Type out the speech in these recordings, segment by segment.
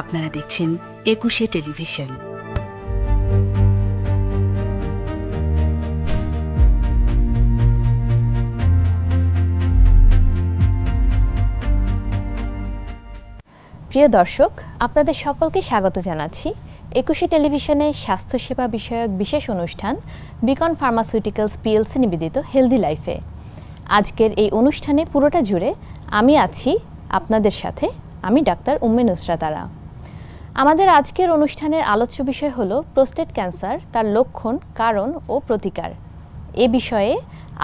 আপনারা দেখছেন একুশে টেলিভিশন। প্রিয় দর্শক, আপনাদের সকলকে স্বাগত জানাচ্ছি। একুশে টেলিভিশনে স্বাস্থ্যসেবা বিষয়ক বিশেষ অনুষ্ঠান বিকন ফার্মাসিউটিক্যালস পিএলসি নিবেদিত হেলদি লাইফে আজকের এই অনুষ্ঠানে পুরোটা জুড়ে আমি আছি আপনাদের সাথে, আমি ডাক্তার উম্মে নুসরাতারা আমাদের আজকের অনুষ্ঠানের আলোচ্য বিষয় হলো প্রোস্টেট ক্যান্সার তার লক্ষণ কারণ ও প্রতিকার। এ বিষয়ে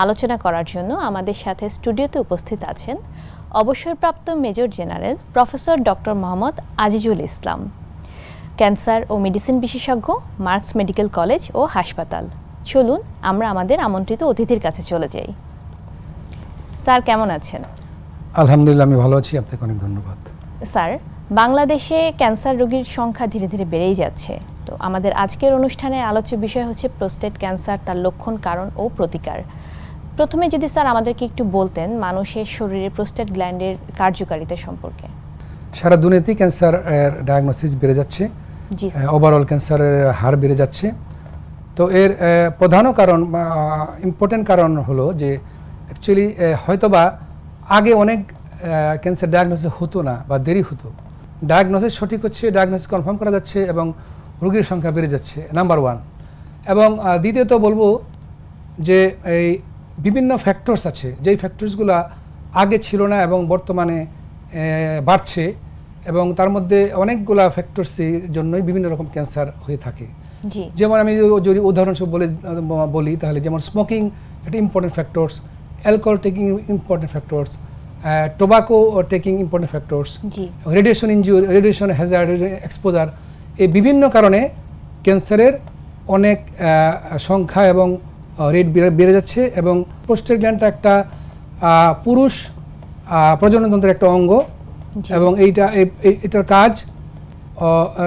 আলোচনা করার জন্য আমাদের সাথে স্টুডিওতে উপস্থিত আছেন অবসরপ্রাপ্ত major general professor doctor Mohammad Azizul Islam cancer ও মেডিসিন বিশেষজ্ঞ মার্কস মেডিকেল কলেজ ও হাসপাতাল। চলুন আমরা আমাদের আমন্ত্রিত অতিথির কাছে চলে যাই। স্যার কেমন আছেন? আলহামদুলিল্লাহ আমি ভালো আছি। আপনাকে অনেক ধন্যবাদ। স্যার বাংলাদেশে ক্যান্সার রোগীর সংখ্যা ধীরে ধীরে বেড়েই যাচ্ছে। তো আমাদের আজকের অনুষ্ঠানে আলোচ্য বিষয় হচ্ছে প্রোস্টেট ক্যান্সার তার লক্ষণ কারণ ও প্রতিকার। প্রথমে যদি স্যার আমাদেরকে একটু বলতেন মানুষের শরীরে প্রোস্টেট গ্ল্যান্ডের কার্যকারিতা সম্পর্কে। সারা দুনিয়াতেই ক্যান্সার ডায়াগনোসিস বেড়ে যাচ্ছে। জি স্যার। ওভারঅল ক্যান্সারের হার বেড়ে যাচ্ছে। তো এর প্রধান কারণ বা ইম্পর্টেন্ট কারণ হলো যে অ্যাকচুয়ালি হয়তোবা আগে অনেক ক্যান্সার ডায়াগনোসিস হতো না বা দেরি হতো। ডায়াগনোসিস সঠিক হচ্ছে ডায়াগনোসিস কনফার্ম করা যাচ্ছে এবং রোগীর সংখ্যা বেড়ে যাচ্ছে নাম্বার ওয়ান। এবং দ্বিতীয়ত বলব যে এই বিভিন্ন ফ্যাক্টরস আছে যেই ফ্যাক্টরসগুলো আগে ছিল না এবং বর্তমানে বাড়ছে এবং তার মধ্যে অনেকগুলা ফ্যাক্টরসের জন্যই বিভিন্ন রকম ক্যান্সার হয়ে থাকে। যেমন আমি যদি- উদাহরণস্বরূপ বলে বলি তাহলে যেমন স্মোকিং একটা important factors alcohol taking important factors tobacco taking important factors radiation injury radiation hazard exposure এই বিভিন্ন কারণে ক্যান্সারের অনেক সংখ্যা এবং রেট বেড়ে যাচ্ছে এবং প্রোস্টেট গ্ল্যান্ডটা একটা পুরুষ প্রজননতন্ত্রের একটা অঙ্গ এবং এইটা এই- এই- এটার কাজ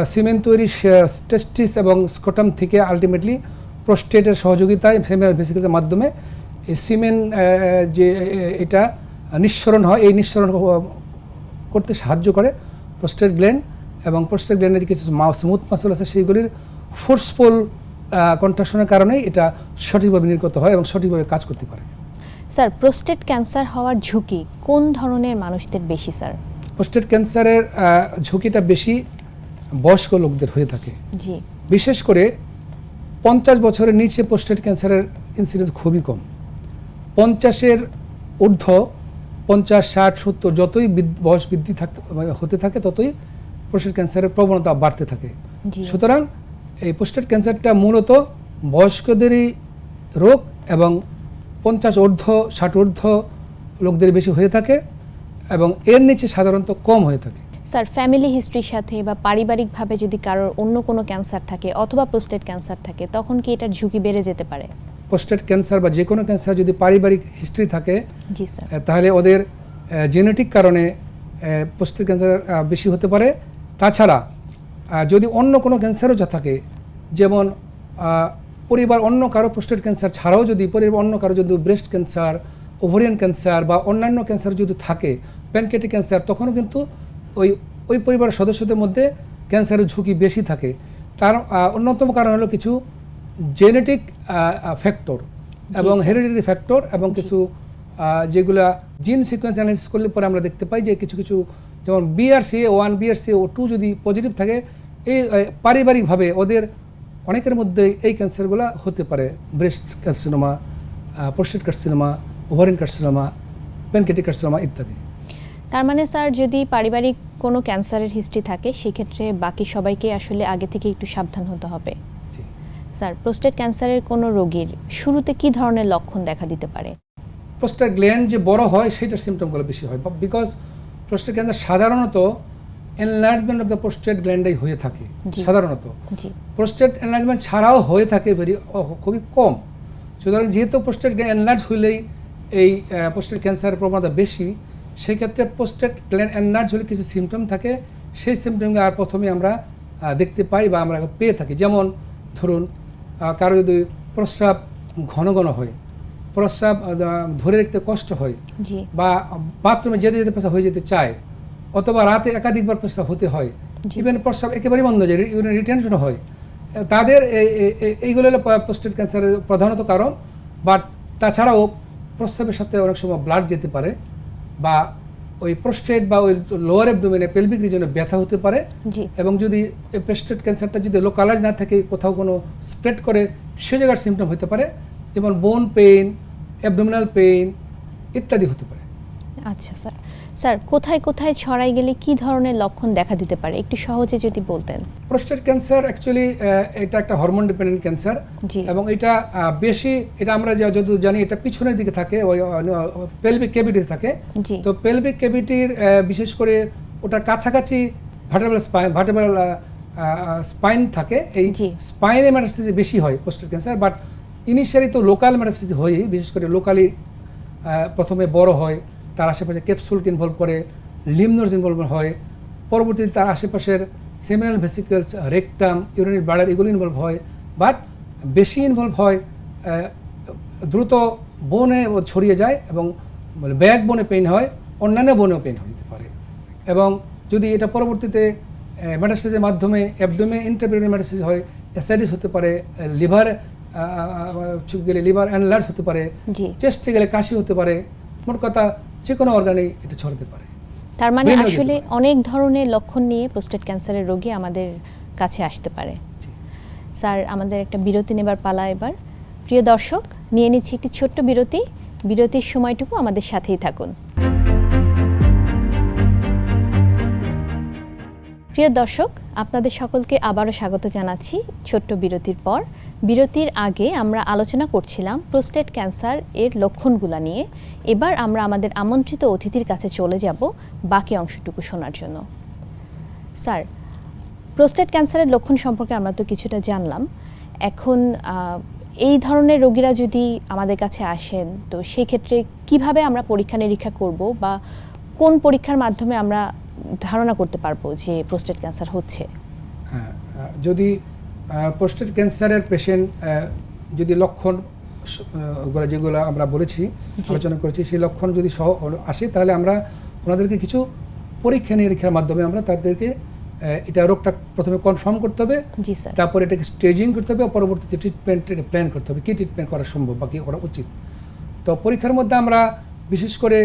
সিমেন্ট তৈরি টেস্টিস এবং স্কোটাম থেকে আলটিমেটলি প্রোস্টেটের সহযোগিতায় ফেমিনাল ভেসিকেসের মাধ্যমে এই সিমেন্ট যে এটা নিঃসরণ হয় এই নিঃসরণ করতে সাহায্য করে প্রোস্টেট গ্ল্যান্ড এবং প্রোস্টেট গ্ল্যান্ডের যে কিছু মাউস স্মুথ মাসল আছে সেইগুলির ফোর্সফুল কন্ট্রাকশনের কারণেই এটা সঠিকভাবে নির্গত হয় এবং সঠিকভাবে কাজ করতে পারে। স্যার প্রোস্টেট ক্যান্সার হওয়ার ঝুঁকি কোন ধরনের মানুষদের বেশি স্যার? প্রোস্টেট ক্যান্সারের ঝুঁকিটা বেশি বয়স্ক লোকদের হয়ে থাকে। জি। বিশেষ করে পঞ্চাশ বছরের নিচে প্রোস্টেট ক্যান্সারের ইনসিডেন্স খুবই কম। পঞ্চাশের ঊর্ধ্ব পঞ্চাশ ষাট সত্তর যতই বয়স বৃদ্ধি থাকতে হতে থাকে ততই প্রোস্টেট ক্যান্সারের প্রবণতা বাড়তে থাকে। সুতরাং এই প্রোস্টেট ক্যান্সারটা মূলত বয়স্কদেরই রোগ এবং পঞ্চাশ ঊর্ধ্ব ষাট ঊর্ধ্ব লোকদের বেশি হয়ে থাকে এবং এর নিচে সাধারণত কম হয়ে থাকে। স্যার ফ্যামিলি হিস্ট্রির সাথে বা পারিবারিকভাবে যদি কারোর অন্য কোনো ক্যান্সার থাকে অথবা প্রোস্টেট ক্যান্সার থাকে তখন কি এটার ঝুঁকি বেড়ে যেতে পারে? প্রোস্টেট ক্যান্সার বা যে কোনো ক্যান্সার যদি পারিবারিক হিস্ট্রি থাকে তাহলে ওদের জেনেটিক কারণে প্রোস্টেট ক্যান্সার বেশি হতে পারে। তাছাড়া যদি অন্য কোনো ক্যান্সারও যা থাকে যেমন পরিবার অন্য কারও প্রোস্টেট ক্যান্সার ছাড়াও যদি পরিবার অন্য কারও যদি ব্রেস্ট ক্যান্সার ওভারিয়ান ক্যান্সার বা অন্যান্য ক্যান্সার যদি থাকে প্যানকেটিক ক্যান্সার তখনও কিন্তু ওই ওই পরিবারের সদস্যদের মধ্যে ক্যান্সারের ঝুঁকি বেশি থাকে। তার অন্যতম কারণ হলো কিছু জেনেটিক ফ্যাক্টর এবং স্যার। হেরিডিটারি ফ্যাক্টর এবং কিছু আহ, যেগুলা জিন সিকোয়েন্স অ্যানালিসিস করলে পরে আমরা দেখতে পাই যে কিছু কিছু যেমন বিআরসি ওয়ান বিআরসি ও টু যদি পজিটিভ থাকে এই পারিবারিকভাবে ওদের অনেকের মধ্যে এই ক্যান্সারগুলো হতে পারে। Breast carcinoma prostate carcinoma ovarian carcinoma pancreatic carcinoma ইত্যাদি। তার মানে স্যার যদি পারিবারিক কোনো ক্যান্সারের হিস্ট্রি থাকে সেক্ষেত্রে বাকি সবাইকে আসলে আগে থেকে একটু সাবধান হতে হবে। স্যার প্রোস্টেট ক্যান্সারের কোনো রোগীর শুরুতে কি ধরনের লক্ষণ দেখা দিতে পারে? প্রোস্টেট গ্ল্যান্ড যে বড় হয় সেটার সিমটমগুলো বেশি হয় বিকজ প্রোস্টেট ক্যান্সার সাধারণত এনলার্জমেন্ট অফ দ্য প্রোস্টেট গ্ল্যান্ডাই হয়ে থাকে সাধারণত। প্রোস্টেট এনলার্জমেন্ট ছাড়াও হয়ে থাকে ভেরি খুবই কম। সুতরাং যেহেতু প্রোস্টেট এনলার্জ হইলেই এই প্রোস্টেট ক্যান্সারের প্রবণতা বেশি সেক্ষেত্রে প্রোস্টেট গ্ল্যান্ড এনলার্জ হলে কিছু সিমটম থাকে সেই সিমটমকে আর প্রথমে আমরা দেখতে পাই বা আমরা পেয়ে থাকি। যেমন ধরুন কারও যদি প্রস্রাব ঘন ঘন হয় প্রস্রাব ধরে রাখতে কষ্ট হয় বা বাথরুমে যেতে যেতে পেশাব হয়ে যেতে চায় অথবা রাতে একাধিকবার প্রস্রাব হতে হয় ইভেন প্রস্রাব একেবারেই বন্ধ হয়ে যায় রিটেনশন হয় তাদের এই- এই- এই- এইগুলো হলো প্রস্টেট ক্যান্সারের প্রধানত কারণ বাট তাছাড়াও প্রস্রাবের সাথে অনেক সময় ব্লাড যেতে পারে বা ওই প্রোস্টেট বা ওই লোয়ার অ্যাবডোমেনে পেলভিক রিজনে ব্যথা হতে পারে এবং যদি এই প্রস্টেট ক্যান্সারটা যদি লোকালাইজ না থাকে কোথাও কোনো স্প্রেড করে সে জায়গার সিমটম হতে পারে যেমন বোন পেইন অ্যাবডোমিনাল পেইন ইত্যাদি হতে পারে। আচ্ছা স্যার। স্যার কোথায় কোথায় ছড়াই গেলে কি ধরনের লক্ষণ দেখা দিতে পারে? একটু সহজে যদি বলতেন। প্রোস্টেট ক্যান্সার অ্যাকচুয়ালি এটা একটা হরমোন ডিপেন্ডেন্ট ক্যান্সার এবং এটা বেশি এটা আমরা যা যত জানি এটা পিছনের দিকে থাকে ওই পেলভিক ক্যাভিটিতে থাকে। তো পেলভিক ক্যাভিটির বিশেষ করে ওটার কাছাকাছি ভার্টেবল স্পাইন ভার্টেবল স্পাইন থাকে। এই। স্পাইনে ম্যাটাস্টিস বেশি হয় প্রোস্টেট ক্যান্সার বাট ইনিশিয়ালি তো লোকাল ম্যাটাস্টিস হয়ই বিশেষ করে লোকালি প্রথমে বড় হয়। তার আশেপাশে ক্যাপসুলকে ইনভলভ করে লিমনোজ ইনভলভ হয় পরবর্তীতে তার আশেপাশের seminal vesicles rectum urinary bladder এগুলো ইনভলভ হয়। বাট বেশি ইনভলভ হয় দ্রুত বনে ও ছড়িয়ে যায় এবং ব্যাক বনে পেইন হয় অন্যান্য বনেও পেইন হতে পারে। এবং যদি এটা পরবর্তীতে মেটাস্টেজের মাধ্যমে অ্যাবডোমে ইন্টারপিউরিন মেটাস্টেজ হয় অ্যাসাইডিস হতে পারে লিভার গেলে লিভার অ্যানলার্জ হতে পারে চেস্টে গেলে কাশি হতে পারে। মোট কথা যে কোনো অর্গানেই এটা ছড়াতে পারে। তার মানে আসলে অনেক ধরনের লক্ষণ নিয়ে প্রোস্টেট ক্যান্সারের রোগী আমাদের কাছে আসতে পারে। স্যার আমাদের একটা বিরতি নেবার পালা এবার। প্রিয় দর্শক নিয়ে নিচ্ছি একটি ছোট্ট বিরতি। বিরতির সময়টুকু আমাদের সাথেই থাকুন। প্রিয় দর্শক আপনাদের সকলকে আবারও স্বাগত জানাচ্ছি ছোট্ট বিরতির পর। বিরতির আগে আমরা আলোচনা করছিলাম প্রোস্টেট ক্যান্সার এর লক্ষণগুলো নিয়ে। এবার আমরা আমাদের আমন্ত্রিত অতিথির কাছে চলে যাব বাকি অংশটুকু শোনার জন্য। স্যার, প্রোস্টেট ক্যান্সারের লক্ষণ সম্পর্কে আমরা তো কিছুটা জানলাম। এখন এই ধরনের রোগীরা যদি আমাদের কাছে আসেন, তো সেই ক্ষেত্রে কীভাবে আমরা পরীক্ষা নিরীক্ষা করব বা কোন পরীক্ষার মাধ্যমে আমরা ধারণা করতে পারব যে প্রোস্টেট ক্যান্সার হচ্ছে। হ্যাঁ, যদি প্রোস্টেট ক্যান্সারের পেশেন্ট যদি লক্ষণ যেগুলো আমরা বলেছি আলোচনা করেছি সেই লক্ষণ যদি সহ আসে তাহলে আমরা ওনাদেরকে কিছু পরীক্ষা নিরীক্ষার মাধ্যমে আমরা তাদেরকে এটা রোগটা প্রথমে কনফার্ম করতে হবে। তারপর এটাকে স্টেজিং করতে হবে পরবর্তীতে ট্রিটমেন্টটাকে প্ল্যান করতে হবে কী ট্রিটমেন্ট করা সম্ভব বা কী করা উচিত। তো পরীক্ষার মধ্যে আমরা বিশেষ করে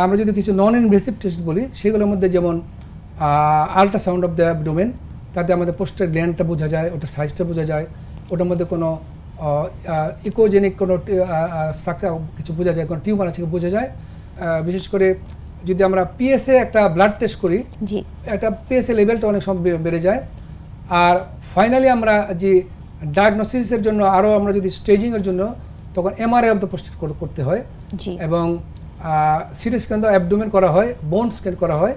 আমরা যদি কিছু নন ইনভেসিভ টেস্ট বলি সেগুলোর মধ্যে যেমন আল্ট্রাসাউন্ড অফ দ্য ডোমেন তাতে আমাদের পোস্টার গ্ল্যান্ডটা বোঝা যায় ওটার সাইজটা বোঝা যায় ওটার মধ্যে কোনো ইকোজেনিক কোনো স্ট্রাকচার কিছু বোঝা যায় কোনো টিউমার আছে কি বোঝা যায়। বিশেষ করে যদি আমরা পিএসএ একটা ব্লাড টেস্ট করি একটা পিএসএ লেভেলটা অনেক সময় বেড়ে যায়। আর ফাইনালি আমরা যে ডায়াগনোসিসের জন্য আরও আমরা যদি স্টেজিংয়ের জন্য তখন এমআরআই অফ দ্য পোস্টেট করতে হয়। এবং সিটি স্ক্যান তো অ্যাবডোমেন করা হয় বোন স্ক্যান করা হয়।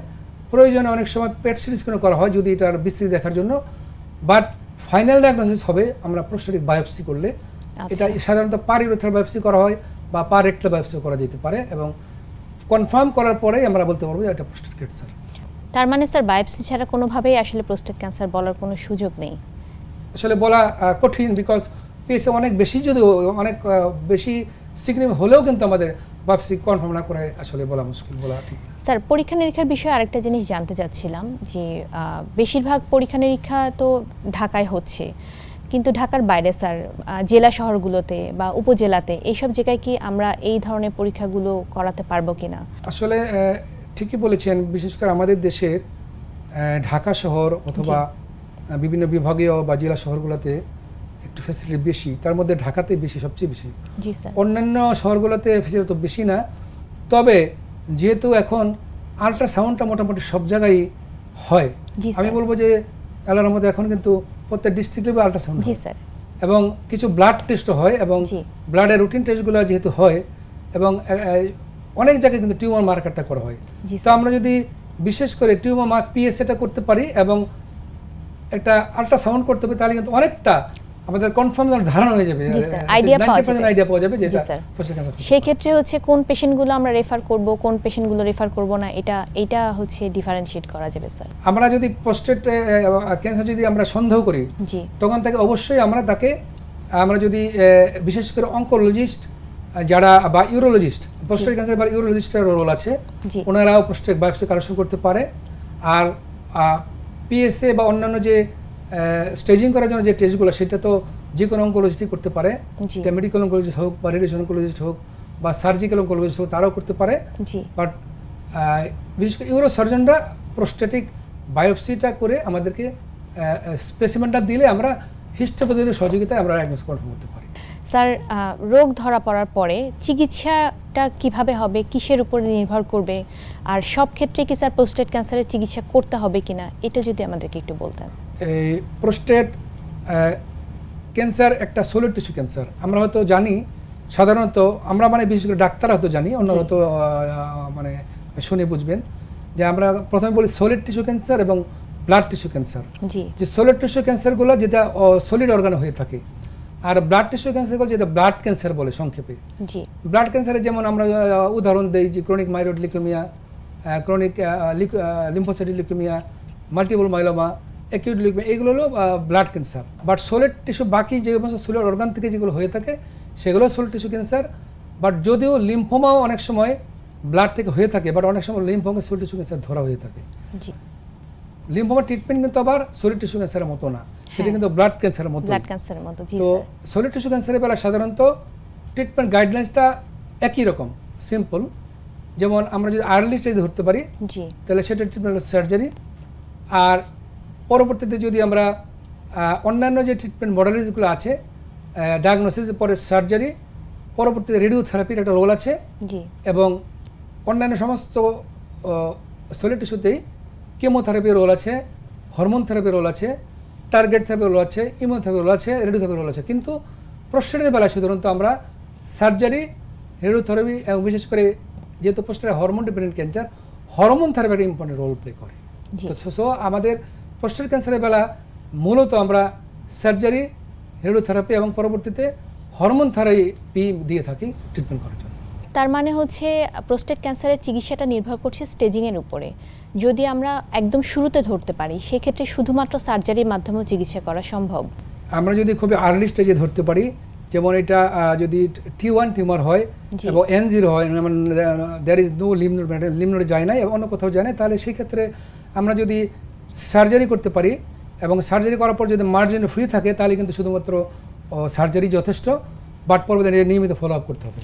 প্রয়োজনে অনেক সময় পেট সিটি স্ক্যানও করা হয় যদি এটার বিস্তৃতি দেখার জন্য। বাট ফাইনাল ডায়াগনোসিস হবে আমরা প্রস্টেটিক বায়োপসি করলে। এটা আচ্ছা। সাধারণত পার ইউরোথাল বায়োপসি করা হয় বা পার রেক্টাল বায়োপসি করা যেতে পারে এবং কনফার্ম করার পরেই আমরা বলতে পারব যে এটা প্রস্টেট ক্যান্সার তার মানে স্যার বায়োপসি ছাড়া কোনোভাবেই আসলে প্রোস্টেট ক্যান্সার বলার কোনো সুযোগ নেই। আসলে বলা কঠিন বিকজ পিএসএ অনেক বেশি যদি অনেক বেশি সিগনিফিক হলেও কিন্তু আমাদের বায়োপসি কনফার্ম না করে আসলে বলা মুশকিল বলা ঠিক স্যার পরীক্ষা নিরীক্ষার বিষয়ে আরেকটা জিনিস জানতে চাচ্ছিলাম যে বেশিরভাগ পরীক্ষা নিরীক্ষা তো ঢাকায় হচ্ছে। কিন্তু ঢাকার বাইরে স্যার জেলা শহরগুলোতে বা উপজেলাতে এইসব জায়গায় কি আমরা এই ধরনের পরীক্ষাগুলো করাতে পারব কিনা? আসলে ঠিকই বলেছেন বিশেষ করে আমাদের দেশের ঢাকা শহর অথবা বিভিন্ন বিভাগীয় বা জেলা শহরগুলোতে একটু ফ্যাসিলিটি বেশি তার মধ্যে ঢাকাতে বেশি সবচেয়ে বেশি। অন্যান্য শহরগুলোতে ফ্যাসিলিটি তো বেশি না। তবে যেহেতু এখন আল্ট্রাসাউন্ডটা মোটামুটি সব জায়গায় হয় আমি বলব যে আল্লাহর মধ্যে এখন কিন্তু প্রত্যেক ডিস্ট্রিক্টে আল্ট্রাসাউন্ড এবং কিছু ব্লাড টেস্টও হয় এবং ব্লাডের রুটিন টেস্টগুলো যেহেতু হয় এবং অনেক জায়গায় কিন্তু টিউমার মার্কারটা করা হয়। তো আমরা যদি বিশেষ করে টিউমার মার্ক পিএসএটা করতে পারি এবং একটা আল্ট্রাসাউন্ড করতে পারি তাহলে কিন্তু অনেকটা আমাদের কনফার্ম ধারণা হয়ে যাবে। idea পাওয়া যাবে। আইডিয়া পাওয়া যাবে যে জি এটা স্যার। prostate cancer হচ্ছে। সেই ক্ষেত্রে হচ্ছে কোন পেশেন্টগুলো আমরা রেফার করব কোন পেশেন্টগুলো রেফার করব না এটা এটা হচ্ছে ডিফারেন্সিয়েট করা যাবে স্যার আমরা যদি প্রস্টেট ক্যান্সার যদি আমরা সন্দেহ করি জি। তখন তাকে অবশ্যই আমরা তাকে আমরা যদি বিশেষ করে অঙ্কোলজিস্ট যারা বা ইউরোলজিস্ট প্রস্টেট ক্যান্সার বা ইউরোলজিস্টের রোল আছে ওনারাও প্রস্টেট বায়োপসি কালেকশন করতে পারে। আর পিএসএ বা অন্যান্য যে স্টেজিং করার জন্য যে টেস্টগুলো সেটা তো যে কোনো অঙ্কোলজিস্ট করতে পারে। মেডিকেল অঙ্কোলজিস্ট হোক বা রেডিয়েশন অঙ্কোলজিস্ট হোক বা সার্জিক্যাল অঙ্কোলজিস্ট হোক তারাও করতে পারে। বাট বিশেষ করে ইউরো সার্জনরা প্রোস্টেটিক বায়োপসিটা করে আমাদেরকে স্পেসিমেন্টটা দিলে আমরা হিস্টোপ্যাথির সহযোগিতায় আমরা ডায়াগনোস কনফার্ম করতে পারি। স্যার রোগ ধরা পড়ার পরে চিকিৎসাটা কীভাবে হবে কিসের উপরে নির্ভর করবে আর সব ক্ষেত্রে কি স্যার প্রোস্টেট ক্যান্সারের চিকিৎসা করতে হবে কিনা এটা যদি আমাদেরকে একটু বলতেন। এই প্রোস্টেট ক্যান্সার একটা সোলিড টিস্যু ক্যান্সার আমরা হয়তো জানি সাধারণত আমরা মানে বিশেষ করে ডাক্তার হয়তো জানি অন্য হয়তো মানে শুনে বুঝবেন যে আমরা প্রথমে বলি সলিড টিস্যু ক্যান্সার এবং ব্লাড টিস্যু ক্যান্সার যে সলিড টিস্যু ক্যান্সারগুলো যেটা সলিড অর্গানে হয়ে থাকে আর ব্লাড টিস্যু ক্যান্সারগুলো যেটা ব্লাড ক্যান্সার বলে সংক্ষেপে। ব্লাড ক্যান্সারে যেমন আমরা উদাহরণ দিই যে chronic myeloid leukaemia chronic lymphocytic leukaemia multiple myeloma acute leukaemia এগুলো হলো blood cancer but solid tissue বাকি যে সমস্ত সোলের অর্গান থেকে যেগুলো হয়ে থাকে সেগুলো সোলেট টিস্যু ক্যান্সার বাট যদিও লিম্ফোমাও অনেক সময় ব্লাড থেকে হয়ে থাকে বাট অনেক সময় লিম্ফোমা সোলেট টিস্যু ক্যান্সার ধরা হয়ে থাকে। জি। লিম্ফোমা ট্রিটমেন্ট কিন্তু আবার সোলেট টিস্যু ক্যান্সারের মতো না। সেটা হ্যাঁ। কিন্তু ব্লাড ক্যান্সারের মতো। ব্লাড ক্যান্সারের মতো তো সলিড টিস্যু ক্যান্সারের বেলা সাধারণত ট্রিটমেন্ট গাইডলাইন্সটা একই রকম সিম্পল যেমন আমরা যদি আর্লি স্টেজে ধরতে পারি তাহলে সেটা ট্রিটমেন্ট হলো সার্জারি আর পরবর্তীতে যদি আমরা অন্যান্য যে ট্রিটমেন্ট মডেলিটিগুলো আছে ডায়াগনোসিস পরে সার্জারি পরবর্তীতে রেডিওথেরাপির একটা রোল আছে এবং অন্যান্য সমস্ত সলিড টিস্যুতেই কেমোথেরাপির রোল আছে হরমোন থেরাপির রোল আছে টার্গেট থেরাপির রোল আছে ইমোথেরাপির রোল আছে রেডিওথেরাপির রোল আছে। কিন্তু প্রশ্নের বেলায় সাধারণত আমরা সার্জারি রেডিওথেরাপি এবং বিশেষ করে যেহেতু প্রশ্নের hormone dependent cancer hormone therapy একটা ইম্পর্টেন্ট রোল প্লে করে তো সো আমাদের প্রস্টেট ক্যান্সারের বেলা মূলত আমরা সার্জারি রেডিওথেরাপি এবং পরবর্তীতে হরমোন থেরাপি দিয়ে থাকি ট্রিটমেন্ট করার জন্য। তার মানে হচ্ছে প্রোস্টেট ক্যান্সারের চিকিৎসাটা নির্ভর করছে স্টেজিংয়ের উপরে। যদি আমরা একদম শুরুতে ধরতে পারি সেক্ষেত্রে শুধুমাত্র সার্জারির মাধ্যমেও চিকিৎসা করা সম্ভব। আমরা যদি খুবই আর্লি স্টেজে ধরতে পারি যেমন এটা যদি টি ওয়ান টিউমার হয় এবং এন জিরো হয় there is no lymph node lymph node যায় না এবং অন্য কোথাও যায় না তাহলে সেক্ষেত্রে আমরা যদি সার্জারি করতে পারি এবং সার্জারি করার পর যদি মার্জিন ফ্রি থাকে তাহলে কিন্তু শুধুমাত্র সার্জারি যথেষ্ট বাট পরবর্তী নিয়মিত ফলো আপ করতে হবে।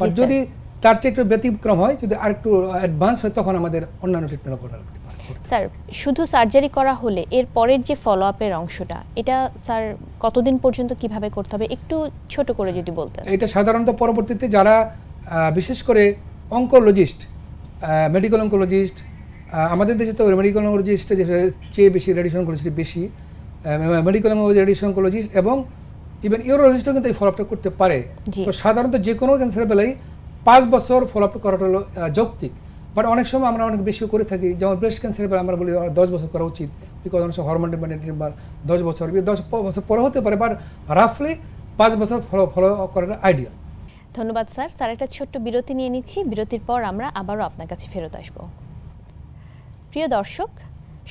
বাট যদি তার চেয়ে একটু ব্যতিক্রম হয় যদি আরেকটু অ্যাডভান্স হয় তখন আমাদের অন্যান্য ট্রিটমেন্ট করা লাগতে পারে। স্যার শুধু সার্জারি করা হলে এর পরের যে ফলো আপের অংশটা এটা স্যার কতদিন পর্যন্ত কীভাবে করতে হবে? একটু ছোট করে যদি বলতেন। এটা সাধারণত পরবর্তীতে যারা বিশেষ করে অঙ্কোলজিস্ট মেডিকেল অঙ্কোলজিস্ট আমাদের দেশে তো মেডিকেল অঙ্কোলজিস্টের চেয়ে বেশি রেডিয়েশন অঙ্কোলজিস্ট বেশি মেডিকেল রেডিয়েশন অঙ্কোলজিস্ট এবং ইভেন ইউরোলজিস্টও কিন্তু এই ফলোআপটা করতে পারে। তো সাধারণত যে কোনো ক্যান্সারের বেলায় পাঁচ বছর ফলোআপ করাটা হলো যৌক্তিক। বাট অনেক সময় আমরা অনেক বেশি করে থাকি যেমন ব্রেস্ট ক্যান্সারের বেলা আমরা বলি দশ বছর করা উচিত। বিকজ অনেক সময় হরমোন ডিপেন্ডেন্ট বা দশ বছর দশ বছর পরে হতে পারে বাট রাফলি পাঁচ বছর ফলো ফলো করাটা আইডিয়া ধন্যবাদ স্যার। স্যার একটা ছোট্ট বিরতি নিয়ে নিচ্ছি। বিরতির পর আমরা আবারও আপনার কাছে ফেরত আসব। প্রিয় দর্শক,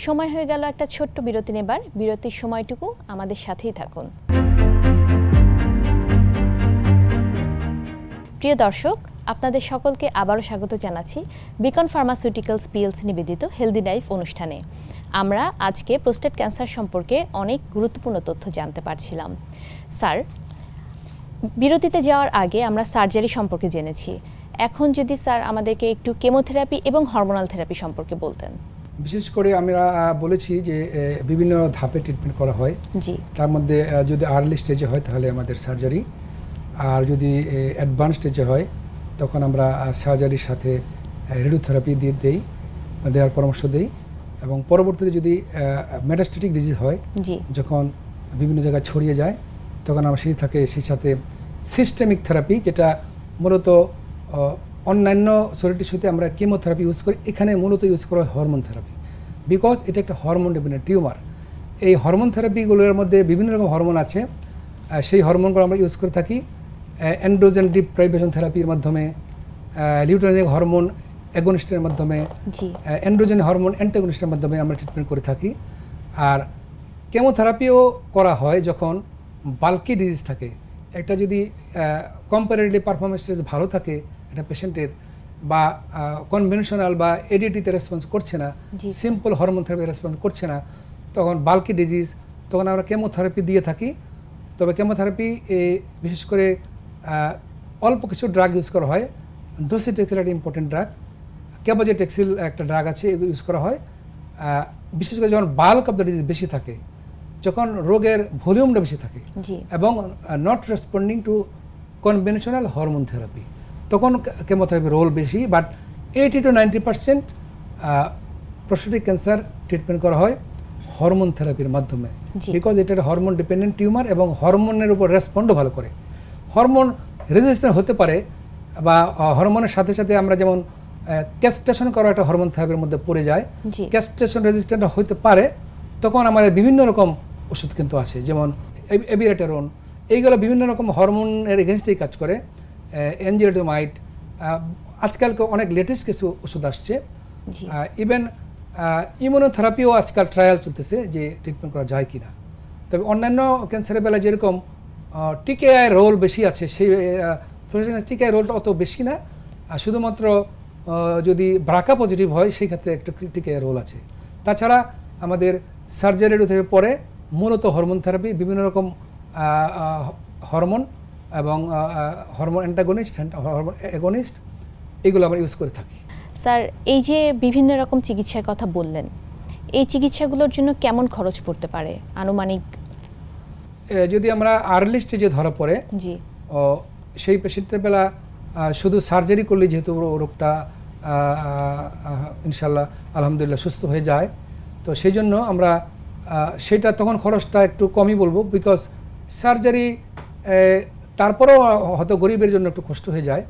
সময় হয়ে গেল একটা ছোট্ট বিরতি নেবার। বিরতির সময়টুকু আমাদের সাথেই থাকুন। প্রিয় দর্শক, আপনাদের সকলকে আবারও স্বাগত জানাচ্ছি বিকন ফার্মাসিউটিক্যালস পিএলসি নিবেদিত হেলদি লাইফ অনুষ্ঠানে। আমরা আজকে প্রোস্টেট ক্যান্সার সম্পর্কে অনেক গুরুত্বপূর্ণ তথ্য জানতে পারছিলাম। স্যার, বিরতিতে যাওয়ার আগে আমরা সার্জারি সম্পর্কে জেনেছি। এখন যদি স্যার আমাদেরকে একটু কেমোথেরাপি এবং হরমোনাল থেরাপি সম্পর্কে বলতেন। বিশেষ করে আমরা বলেছি যে বিভিন্ন ধাপে ট্রিটমেন্ট করা হয়। তার মধ্যে যদি আর্লি স্টেজে হয় তাহলে আমাদের সার্জারি আর যদি অ্যাডভান্স স্টেজে হয় তখন আমরা সার্জারির সাথে রেডিওথেরাপি দিয়ে দেই দেওয়ার পরামর্শ দেই। এবং পরবর্তীতে যদি মেটাস্টেটিক ডিজিজ হয় যখন বিভিন্ন জায়গায় ছড়িয়ে যায় তখন আমরা সেই থাকে সেই সাথে সিস্টেমিক থেরাপি যেটা মূলত অন্যান্য শরীর টিস্যুতে আমরা কেমোথেরাপি ইউজ করি এখানে মূলত ইউজ করা হয় হরমোন থেরাপি বিকজ এটা একটা হরমোন ডিপেন্ডেন্ট টিউমার এই হরমোন থেরাপিগুলোর মধ্যে বিভিন্ন রকম হরমোন আছে। সেই হরমোনগুলো আমরা ইউজ করে থাকি। অ্যান্ড্রোজেন ডিপ্রাইভেশন থেরাপির মাধ্যমে লিউট্রোজেনিক হরমোন অ্যাগোনিস্টের মাধ্যমে অ্যান্ড্রোজেন হরমোন অ্যান্টাগনিস্টের মাধ্যমে আমরা ট্রিটমেন্ট করে থাকি। আর কেমোথেরাপিও করা হয় যখন বাল্কি ডিজিজ থাকে। একটা যদি কম্পারেটিভলি পারফরমেন্স ভালো থাকে একটা পেশেন্টের বা কনভেনশনাল বা এডিটিতে রেসপন্স করছে না সিম্পল হরমোন থেরাপি রেসপন্স করছে না তখন বাল্কি ডিজিজ তখন আমরা কেমোথেরাপি দিয়ে থাকি। তবে কেমোথেরাপি বিশেষ করে অল্প কিছু ড্রাগ ইউজ করা হয়। ডোসিটেক্সিল একটা ইম্পর্টেন্ট ড্রাগ ক্যাবোজেটেক্সিল একটা ড্রাগ আছে এগুলো ইউজ করা হয়। বিশেষ করে যখন বাল্ক অফ দ্য ডিজিজ বেশি থাকে যখন রোগের ভলিউমটা বেশি থাকে এবং not responding to conventional hormone therapy তখন কেমোথেরাপি রোল বেশি but eighty to ninety percent prostatic cancer treatment করা হয় হরমোন থেরাপির মাধ্যমে। বিকজ এটা হরমোন ডিপেন্ডেন্ট টিউমার এবং হরমোনের উপর রেসপন্ডও ভালো করে। হরমোন রেজিস্ট্যান্ট হতে পারে বা হরমোনের সাথে সাথে আমরা যেমন ক্যাস্টেশন করা একটা হরমোন থেরাপির মধ্যে পড়ে যায়। জি। ক্যাস্ট্রেশন রেজিস্ট্যান্ট হতে পারে তখন আমাদের বিভিন্ন রকম ওষুধ কিন্তু আছে যেমন এবিরেটেরন এইগুলো বিভিন্ন রকম হরমোনের এগেনস্টেই কাজ করে। এনজিওটোমাইট আজকাল অনেক লেটেস্ট কিছু ওষুধ আসছে। ইভেন ইমিউনোথেরাপিও আজকাল ট্রায়াল চলতেছে যে ট্রিটমেন্ট করা যায় কি না তবে অন্যান্য ক্যান্সারের বেলায় যেরকম টিকেআই রোল বেশি আছে সেই টিকেআই রোলটা অত বেশি না। আর শুধুমাত্র যদি ব্রাকা পজিটিভ হয় সেই ক্ষেত্রে একটা টিকেআই রোল আছে। তাছাড়া আমাদের সার্জারি থেকে পরে মূলত হরমোন থেরাপি বিভিন্ন রকম হরমোন এবং হরমোন অ্যান্টাগনিস্ট হরমোন অ্যাগনিস্ট এগুলো আমরা ইউজ করে থাকি। স্যার এই যে বিভিন্ন রকম চিকিৎসার কথা বললেন এই চিকিৎসাগুলোর জন্য কেমন খরচ পড়তে পারে? আনুমানিক? যদি আমরা আর্লি স্টেজে ধরা পড়ে জি। ও সেই পেশেন্টের বেলা শুধু সার্জারি করলে যেহেতু রোগটা ইনশাল্লাহ আলহামদুলিল্লাহ সুস্থ হয়ে যায় তো সেই জন্য আমরা সেটা তখন খরচটা একটু কমই বলব বিকজ সার্জারি তারপরেও হয়তো গরিবের জন্য একটু কষ্ট হয়ে যায়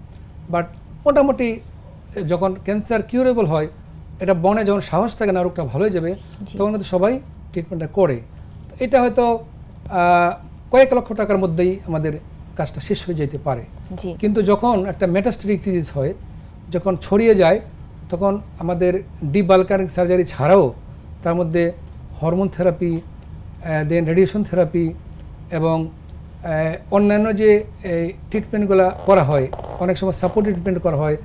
বাট মোটামুটি যখন ক্যান্সার কিউরেবল হয় এটা বনে যখন সাহস থাকে না রোগটা ভালো হয়ে যাবে তখন কিন্তু সবাই ট্রিটমেন্টটা করে। এটা হয়তো কয়েক লক্ষ টাকার মধ্যেই আমাদের কাজটা শেষ হয়ে যেতে পারে। কিন্তু যখন একটা মেটাস্টেটিক ডিজিজ হয় যখন ছড়িয়ে যায় তখন আমাদের ডিবালকারিং সার্জারি ছাড়াও তার মধ্যে hormone therapy then radiation therapy এবং অন্যান্য যে ট্রিটমেন্টগুলো করা হয় অনেক সময় সাপোর্ট ট্রিটমেন্ট করা হয়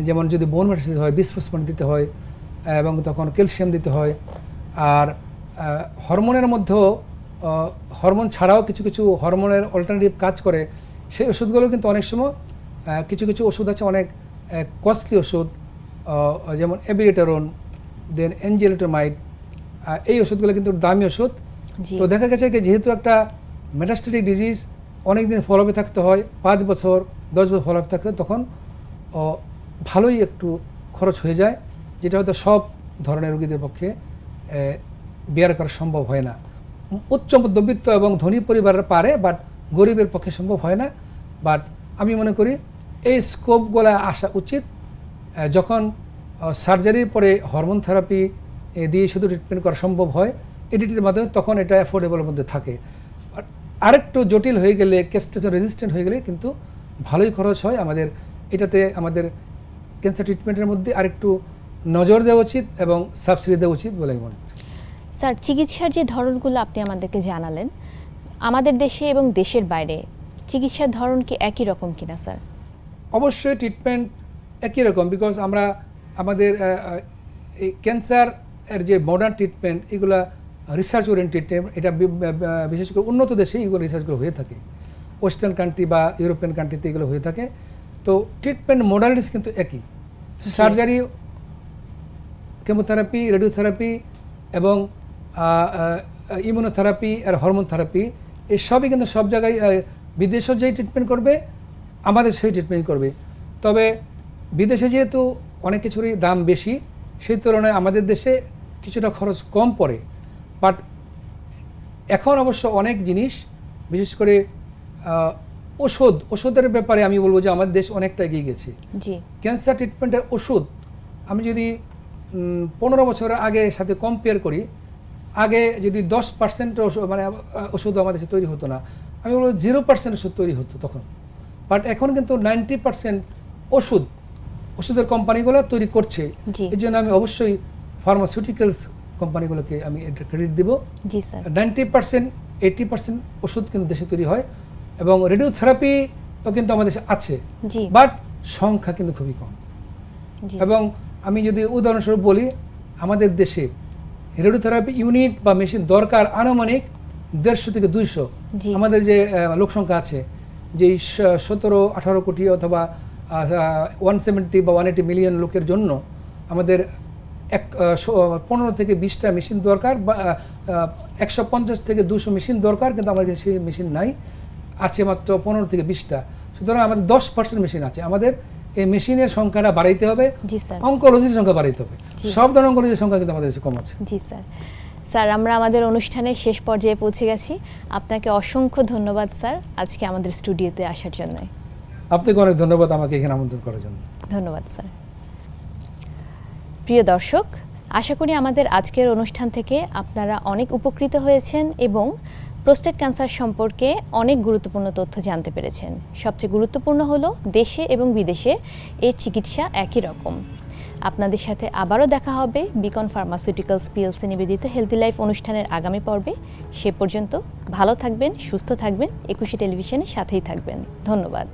যেমন যদি বোন মেটাসিস হয় বিস্ফোসমেন্ট দিতে হয় এবং তখন ক্যালসিয়াম দিতে হয় আর হরমোনের মধ্যেও হরমোন ছাড়াও কিছু কিছু হরমোনের অল্টারনেটিভ কাজ করে সেই ওষুধগুলো কিন্তু অনেক সময় কিছু কিছু ওষুধ আছে অনেক কস্টলি ওষুধ যেমন এবিরেটারন দেন এনজেলিটোমাইড এই ওষুধগুলো কিন্তু দামি ওষুধ। তো দেখা গেছে কি যেহেতু একটা মেটাস্টেটিক ডিজিজ অনেক দিন ফলোপে থাকতে হয়, পাঁচ বছর, দশ বছর ফলোপে থাকতে তখন ভালোই একটু খরচ হয়ে যায়, যেটা হয়তো সব ধরনের রোগীদের পক্ষে বিয়ার করা সম্ভব হয় না। উচ্চ মধ্যবিত্ত এবং ধনী পরিবারের পারে বাট গরিবের পক্ষে সম্ভব হয় না। বাট আমি মনে করি, এই স্কোপগুলো আসা উচিত যখন সার্জারির পরে হরমোন থেরাপি দিয়ে শুধু ট্রিটমেন্ট করা সম্ভব হয় এডিটির মাধ্যমে, তখন এটা অ্যাফোর্ডেবলের মধ্যে থাকে। আরেকটু জটিল হয়ে গেলে কেস্টেশন রেজিস্ট্যান্ট হয়ে গেলে কিন্তু ভালোই খরচ হয় আমাদের। এটাতে আমাদের ক্যান্সার ট্রিটমেন্টের মধ্যে আরেকটু নজর দেওয়া উচিত এবং সাবসিডি দেওয়া উচিত বলে আমি মনে করি। স্যার চিকিৎসার যে ধরনগুলো আপনি আমাদেরকে জানালেন আমাদের দেশে এবং দেশের বাইরে চিকিৎসার ধরন কি একই রকম কিনা স্যার অবশ্যই ট্রিটমেন্ট একই রকম বিকজ আমরা আমাদের এই ক্যান্সার এর যে মডার্ন ট্রিটমেন্ট এগুলা রিসার্চ ওরিয়েন্টেড এটা বিশেষ করে উন্নত দেশে এগুলো রিসার্চগুলো হয়ে থাকে। ওয়েস্টার্ন কান্ট্রি বা ইউরোপিয়ান কান্ট্রিতে এগুলো হয়ে থাকে। তো ট্রিটমেন্ট মডালিটিস কিন্তু একই। সার্জারি কেমোথেরাপি রেডিওথেরাপি এবং ইমিউনোথেরাপি আর হরমোন থেরাপি এই সবই কিন্তু সব জায়গায় বিদেশেও যেই ট্রিটমেন্ট করবে আমাদের সেই ট্রিটমেন্ট করবে। তবে বিদেশে যেহেতু অনেক কিছুরই দাম বেশি সেই তুলনায় আমাদের দেশে কিছুটা খরচ কম পড়ে। বাট এখন অবশ্য অনেক জিনিস বিশেষ করে ওষুধ ওষুধের ব্যাপারে আমি বলব যে আমাদের দেশ অনেকটা এগিয়ে গেছে। ক্যান্সার ট্রিটমেন্টের ওষুধ আমি যদি পনেরো বছরের আগে সাথে কম্পেয়ার করি আগে যদি দশ পার্সেন্ট মানে ওষুধ আমাদের দেশে তৈরি হতো না আমি বলব জিরো পার্সেন্ট ওষুধ তৈরি হতো তখন। বাট এখন কিন্তু নাইনটি পার্সেন্ট ওষুধ ওষুধের কোম্পানিগুলো তৈরি করছে। এই জন্য আমি অবশ্যই ফার্মাসিউটিক্যালস কোম্পানিগুলোকে আমি এটা ক্রেডিট দেবো। জি sir. Ninety percent eighty percent ওষুধ কিন্তু দেশে তৈরি হয় এবং রেডিওথেরাপিও কিন্তু আমাদের দেশে আছে। বাট সংখ্যা কিন্তু খুবই কম। এবং আমি যদি উদাহরণস্বরূপ বলি আমাদের দেশে রেডিওথেরাপি ইউনিট বা মেশিন দরকার আনুমানিক দেড়শো থেকে দুইশো। আমাদের যে আহ, লোক সংখ্যা আছে যে সতেরো আঠারো কোটি অথবা ওয়ান সেভেন্টি বা ওয়ান এইটি মিলিয়ন লোকের জন্য আমাদের এক পনেরো থেকে বিশটা মেশিন দরকার বা একশো পঞ্চাশ থেকে দুশো মেশিন দরকার কিন্তু আমাদের সেই মেশিন নাই। আছে মাত্র পনেরো থেকে বিশটা। সুতরাং আমাদের দশ পার্সেন্ট মেশিন আছে। আমাদের এই মেশিনের সংখ্যাটা বাড়াইতে হবে। জি স্যার। অঙ্কোলজির সংখ্যা বাড়াইতে হবে। সব ধরনের অঙ্কোলজির সংখ্যা কিন্তু আমাদের দেশে কম আছে। জি স্যার। স্যার আমরা আমাদের অনুষ্ঠানের শেষ পর্যায়ে পৌঁছে গেছি। আপনাকে অসংখ্য ধন্যবাদ স্যার আজকে আমাদের স্টুডিওতে আসার জন্য। আপনাকে অনেক ধন্যবাদ আমাকে এখানে আমন্ত্রণ করার জন্য। ধন্যবাদ স্যার। প্রিয় দর্শক, আশা করি আমাদের আজকের অনুষ্ঠান থেকে আপনারা অনেক উপকৃত হয়েছেন এবং প্রোস্টেট ক্যান্সার সম্পর্কে অনেক গুরুত্বপূর্ণ তথ্য জানতে পেরেছেন। সবচেয়ে গুরুত্বপূর্ণ হলো দেশে এবং বিদেশে এর চিকিৎসা একই রকম। আপনাদের সাথে আবারও দেখা হবে বিকন ফার্মাসিউটিক্যালস পিএলসি নিবেদিত হেলদি লাইফ অনুষ্ঠানের আগামী পর্বে। সে পর্যন্ত ভালো থাকবেন, সুস্থ থাকবেন, একুশে টেলিভিশনের সাথেই থাকবেন। ধন্যবাদ।